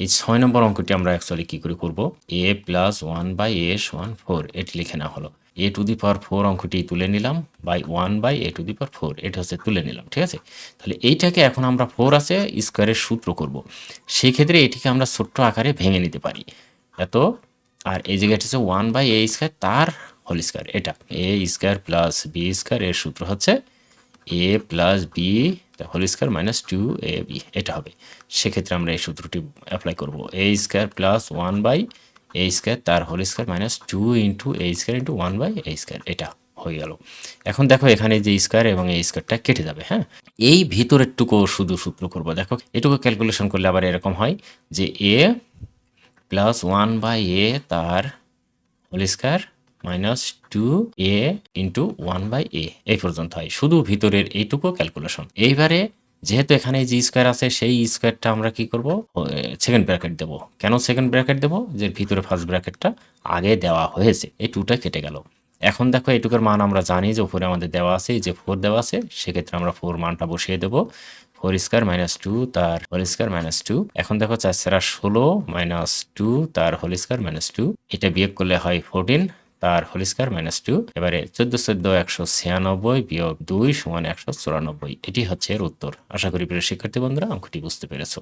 এই ছয় নম্বর অঙ্কটি আমরা অ্যাকচুয়ালি কী করে করব? A plus one by A সমান ফোর এটি লিখে নেওয়া হলো। এ টু দি পাওয়ার ফোর অঙ্কটি তুলে নিলাম by one by A to the power four এটা হচ্ছে তুলে নিলাম, ঠিক আছে? তাহলে এইটাকে এখন আমরা ফোর আছে স্কোয়ারের সূত্র করব। সেই ক্ষেত্রে এটিকে আমরা ছোট্ট আকারে ভেঙে নিতে পারি। এত? আর এই জায়গাটা হচ্ছে ওয়ান বাই এ স্কোয়ার তার হোল স্কোয়ার এটা। A square plus B square এর সূত্র হচ্ছে A plus B whole square minus two A B এটা হবে। সেক্ষেত্রে আমরা এই সূত্রটি অ্যাপ্লাই করব। A square plus one by A square তার whole square minus two into A square into one by A square এটা হয়ে গেল। এখন দেখো এখানে যে স্কোয়ার এবং এই স্কোয়ারটা কেটে যাবে হ্যাঁ? এই ভিতরেরটুকু শুধু সূত্র করব। দেখো, এটুকু ক্যালকুলেশন করলে আবার এরকম হয় যে A plus one by A তার whole square minus two A into one by A. এই পর্যন্ত হয়। শুধু ভিতরের এইটুকু ক্যালকুলেশন। এইবারে যেহেতু এখানে যে স্কোয়ার আছে, সেই স্কোয়ারটা আমরা কি করব? সেকেন্ড ব্র্যাকেট দেবো। কেন সেকেন্ড ব্র্যাকেট দেবো? যে ভিতরে ফার্স্ট ব্র্যাকেটটা আগে দেওয়া হয়েছে। এই টুটা কেটে গেল। এখন দেখো, এইটুকুর মান আমরা জানি যে উপরে আমাদের দেওয়া আছে যে ফোর দেওয়া আছে, সেক্ষেত্রে আমরা ফোর মানটা বসিয়ে দেবো। ফোর স্কোয়ার মাইনাস টু তার হোল স্কোয়ার মাইনাস টু এখন দেখো, চার সেরা ষোলো মাইনাস টু তার হোল স্কোয়ার মাইনাস টু এটা বিয়োগ করলে হয় ফোরটিন তার হোল স্কোয়ার মাইনাস টু এবারে চোদ্দ চোদ্দ, একশো ছিয়ানব্বই বিয়োগ দুই সমান একশো চুরানব্বই। এটি হচ্ছে এর উত্তর। আশা করি প্রিয় শিক্ষার্থী বন্ধুরা, অঙ্কটি বুঝতে পেরেছ।